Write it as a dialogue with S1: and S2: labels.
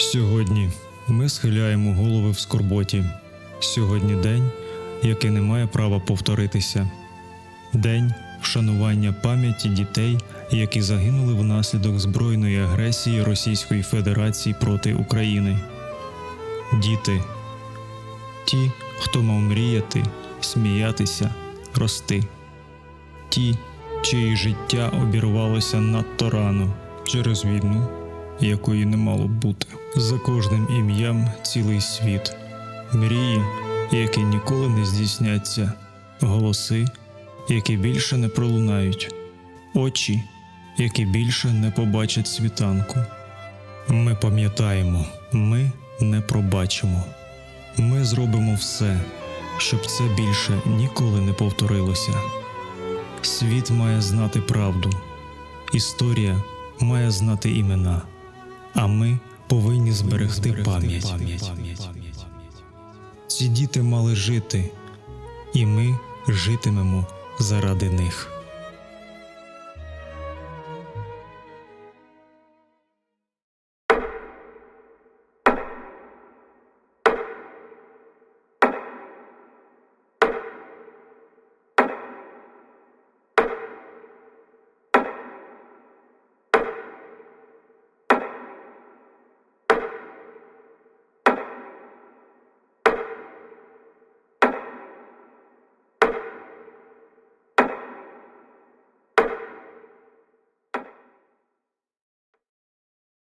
S1: Сьогодні ми схиляємо голови в скорботі. Сьогодні день, який не має права повторитися. День вшанування пам'яті дітей, які загинули внаслідок збройної агресії Російської Федерації проти України. Діти ті, хто мав мріяти, сміятися, рости. Ті, чиї життя обірвалося надто рано через війну, якої не мало б бути. За кожним ім'ям цілий світ, мрії, які ніколи не здійсняться, голоси, які більше не пролунають, очі, які більше не побачать світанку. Ми пам'ятаємо, ми не пробачимо. Ми зробимо все, щоб це більше ніколи не повторилося. Світ має знати правду, історія має знати імена, а ми повинні зберегти пам'ять. Ці діти мали жити, і ми житимемо заради них.